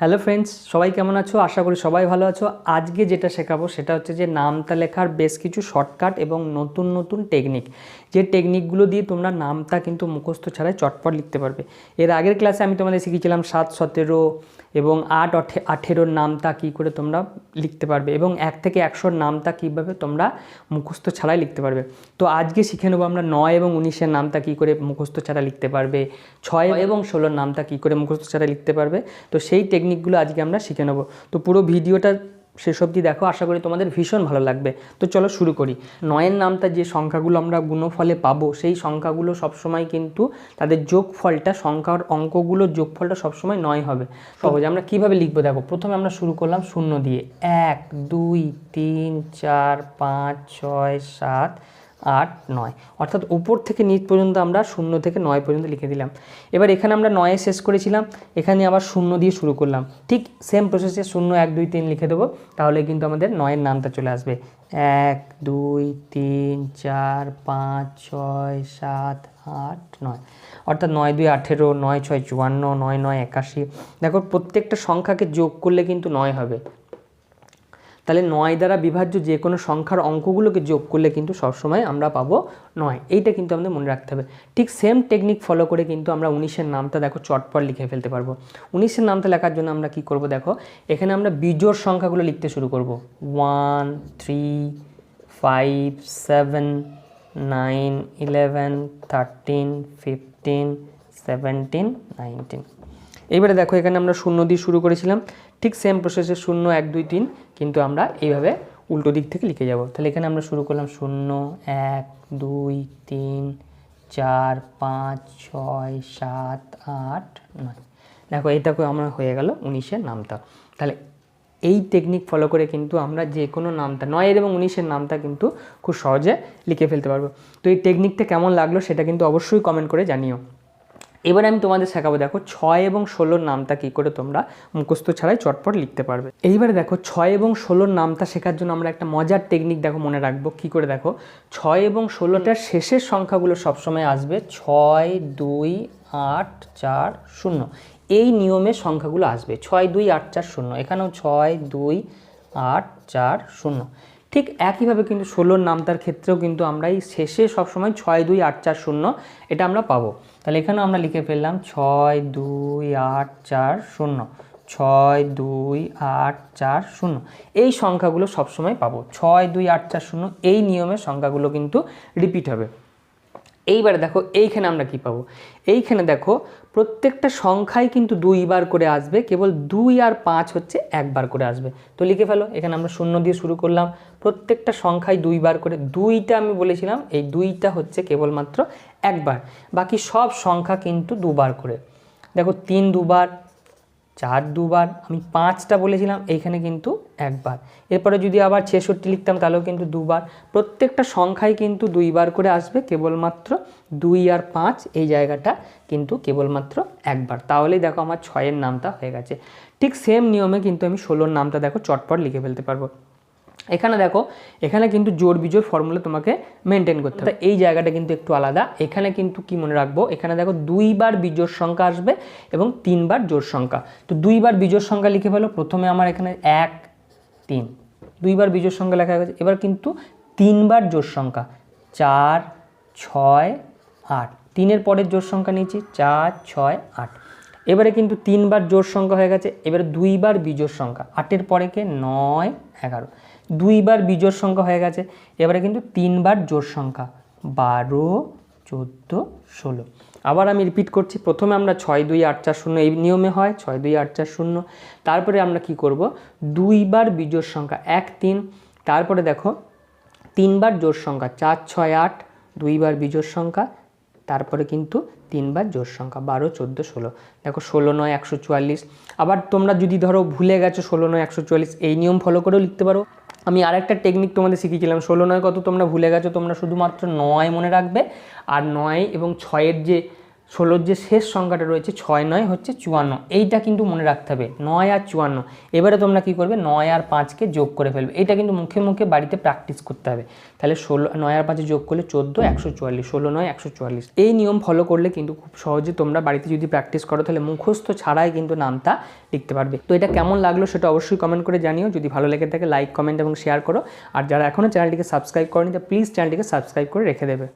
Hello friends সবাই কেমন আছো? আশা করি সবাই ভালো আছো। আজকে যেটা শেখাবো সেটা হচ্ছে যে নামতা লেখার বেশ কিছু শর্টকাট এবং নতুন নতুন টেকনিক যে টেকনিকগুলো দিয়ে তোমরা নামতা কিন্তু মুখস্থ ছাড়াই চটপট লিখতে পারবে। এর আগের ক্লাসে আমি তোমাদের শিখিয়েছিলাম সাত সতেরো এবং আট অঠে আঠেরোর নামতা কী করে তোমরা লিখতে পারবে এবং এক থেকে একশোর নামতা কীভাবে তোমরা মুখস্থ ছাড়াই লিখতে পারবে। তো আজকে শিখে নেব আমরা নয় এবং উনিশের নামতা কী করে মুখস্থ ছাড়া লিখতে পারবে ছয় এবং ষোলোর নামতা কী করে মুখস্থ ছাড়া লিখতে পারবে। তো সেই টেকনিকগুলো আজকে আমরা শিখে নেব। তো পুরো ভিডিওটা শেষ অবধি দেখো, আশা করি তোমাদের ভীষণ ভালো লাগবে। তো চলো শুরু করি। নয়ের নামটা যে সংখ্যাগুলো আমরা গুণফলে পাবো, সেই সংখ্যাগুলো সবসময় কিন্তু তাদের যোগফলটা, সংখ্যার অঙ্কগুলোর যোগফলটা সবসময় নয় হবে। সহজে আমরা কীভাবে লিখব দেখো, প্রথমে আমরা শুরু করলাম শূন্য দিয়ে। এক, দুই, তিন, চার, পাঁচ, ছয়, সাত আট, নয়। অর্থাৎ উপর থেকে নিচ পর্যন্ত আমরা শূন্য থেকে নয় পর্যন্ত লিখে দিলাম। এবার এখানে আমরা নয়ে শেষ করেছিলাম। এখানে আবার শূন্য দিয়ে শুরু করলাম। ঠিক সেম প্রসেসে শূন্য, এক, দুই, তিন লিখে দেবো। তাহলে কিন্তু আমাদের নয়ের নামটা চলে আসবে। এক, দুই, তিন, চার, পাঁচ, ছয়, সাত, আট, নয়। অর্থাৎ নয়, দুই, আঠেরো, নয়, ছয়, চুয়ান্ন, নয় নয়, একাশি। দেখো প্রত্যেকটা সংখ্যাকে যোগ করলে কিন্তু নয় হবে। তাহলে নয় দ্বারা বিভাজ্য যে কোনো সংখ্যার অঙ্কগুলোকে যোগ করলে কিন্তু সবসময় আমরা পাবো নয়। এইটা কিন্তু আমাদের মনে রাখতে হবে। ঠিক সেম টেকনিক ফলো করে কিন্তু আমরা উনিশের নামটা দেখো চটপট লিখে ফেলতে পারব। উনিশের নামটা লেখার জন্য আমরা কি করব দেখো? এখানে আমরা বিজোর সংখ্যাগুলো লিখতে শুরু করব। One three five seven nine eleven thirteen fifteen seventeen nineteen এইবারে দেখো এখানে আমরা শূন্য দিয়ে শুরু করেছিলাম। ঠিক সেম প্রসেসে শূন্য, এক, দুই, তিন, কিন্তু আমরা এইভাবে উল্টো দিক থেকে লিখে যাব। তাহলে এখানে আমরা শুরু করলাম শূন্য, এক, দুই, তিন, চার, পাঁচ, ছয়, সাত, আট, নয়। দেখো এইটাকে আমরা হয়ে গেল উনিশের নামটা তাহলে এই টেকনিক ফলো করে কিন্তু আমরা যে কোনো নামটা নয়ের এবং উনিশের নামটা কিন্তু খুব সহজে লিখে ফেলতে পারব। তো এই টেকনিকটা কেমন লাগল সেটা কিন্তু অবশ্যই কমেন্ট করে জানিও। এবারে আমি তোমাদের শেখাবো দেখো ছয় এবং ষোলোর নামটা কী করে তোমরা মুখস্থ ছাড়াই চটপট লিখতে পারবে। এইবারে দেখো ছয় এবং ষোলোর নামটা শেখার জন্য আমরা একটা মজার টেকনিক দেখো মনে রাখব। কী করে দেখো? ছয় এবং ষোলোটার শেষের সংখ্যাগুলো সবসময় আসবে ছয় দুই আট চার শূন্য। এই নিয়মে সংখ্যাগুলো আসবে। ছয় দুই আট চার শূন্য। এখানেও ছয় দুই আট চার শূন্য। ঠিক একইভাবে কিন্তু ষোলোর নামতার ক্ষেত্রেও কিন্তু আমরা এই শেষে সবসময় ছয়, দুই, আট, চার, শূন্য এটা আমরা পাবো। তাহলে এখানেও আমরা লিখে ফেললাম ছয়, দুই, আট, চার, শূন্য। ছয়, দুই, আট, চার, শূন্য। এই সংখ্যাগুলো সবসময় পাবো। ছয়, দুই, আট, চার, শূন্য এই নিয়মের সংখ্যাগুলো কিন্তু রিপিট হবে। এইবারে দেখো এইখানে আমরা কি পাবো? এইখানে দেখো প্রত্যেকটা সংখ্যাই কিন্তু দুইবার করে আসবে, কেবল দুই আর পাঁচ হচ্ছে একবার করে আসবে। তো লিখে ফেলো, এখানে আমরা শূন্য দিয়ে শুরু করলাম। প্রত্যেকটা সংখ্যায় দুইবার করে, দুইটা আমি বলেছিলাম, এই দুইটা হচ্ছে কেবলমাত্র একবার। বাকি সব সংখ্যা কিন্তু দুবার করে। দেখো, তিন দুবার চার, দুবার, আমি পাঁচটা বলেছিলাম, এইখানে কিন্তু একবার। এরপরে যদি আবার ছেষট্টি লিখতাম, তাহলেও কিন্তু দুবার। প্রত্যেকটা সংখ্যাই কিন্তু দুইবার করে আসবে, কেবলমাত্র দুই আর পাঁচ, এই জায়গাটা কিন্তু কেবলমাত্র একবার। তাহলেই দেখো আমার ছয়ের নামটা হয়ে গেছে। ঠিক সেম নিয়মে কিন্তু আমি ষোলোর নামটা দেখো চটপট লিখে ফেলতে পারব। এখানে দেখো, এখানে কিন্তু জোর বিজোর ফর্মুলা তোমাকে মেনটেন করতে হবে। এই জায়গাটা কিন্তু একটু আলাদা। এখানে কিন্তু কি মনে রাখব? এখানে দেখো, দুইবার বিজোর সংখ্যা আসবে এবং তিনবার জোর সংখ্যা। তো দুইবার বিজোর সংখ্যা লিখে ফেলো। প্রথমে আমার এখানে এক, তিন। দুইবার বিজোর সংখ্যা লেখা গেছে এবার কিন্তু তিনবার জোর সংখ্যা। চার, ছয়, আট। তিনের পরের জোর সংখ্যা নিয়েছি। চার, ছয়, আট। এবারে কিন্তু তিনবার জোর সংখ্যা হয়ে গেছে, এবারে দুইবার বিজোর সংখ্যা। আটের পরে কে? নয়, এগারো। দুইবার বিজোর সংখ্যা হয়ে গেছে, এবারে কিন্তু তিনবার জোর সংখ্যা। বারো, চোদ্দ, ষোলো। আবার আমি রিপিট করছি, প্রথমে আমরা ছয়, দুই, আট, চার, শূন্য, এই নিয়মে হয়, ছয়, দুই, আট, চার, শূন্য। তারপরে আমরা কি করব? দুইবার বিজোর সংখ্যা, এক, তিন। তারপরে দেখো, তিনবার জোর সংখ্যা, চার, ছয়, আট, দুইবার বিজোর সংখ্যা তারপরে কিন্তু তিনবার জোর সংখ্যা, বারো, চোদ্দ, ষোলো। দেখো ষোলো, নয়, একশো চুয়াল্লিশ। আবার তোমরা যদি ধরো ভুলে গেছো ষোলো, নয়, একশো চুয়াল্লিশ, এই নিয়ম ফলো করেও লিখতে পারো। আমি আর একটা টেকনিক তোমাদের শিখিয়েছিলাম। ষোলো, নয় কত তোমরা ভুলে গেছো, তোমরা শুধুমাত্র নয় মনে রাখবে। আর নয় এবং ছয়ের যে ষোলোর যে শেষ সংখ্যাটা রয়েছে ছয় নয় হচ্ছে চুয়ান্ন। এইটা কিন্তু মনে রাখতে হবে, নয় আর চুয়ান্ন। এবারে তোমরা কি করবে? নয় আর পাঁচকে যোগ করে ফেলবে। এটা কিন্তু মুখে মুখে বাড়িতে প্র্যাকটিস করতে হবে। তাহলে ষোলো, নয় আর পাঁচে যোগ করলে চোদ্দ, একশো চুয়াল্লিশ। ষোলো, নয়, একশো চুয়াল্লিশ। এই নিয়ম ফলো করলে কিন্তু খুব সহজে তোমরা বাড়িতে যদি প্র্যাকটিস করো, তাহলে মুখস্থ ছাড়াই কিন্তু নামটা লিখতে পারবে। তো এটা কেমন লাগল সেটা অবশ্যই কমেন্ট করে জানিও। যদি ভালো লেগে থাকে লাইক কমেন্ট এবং শেয়ার করো। আর যারা এখনও চ্যানেলটিকে সাবস্ক্রাইব করেনি, তো প্লিজ চ্যানেলটিকে সাবস্ক্রাইব করে রেখে দেবে।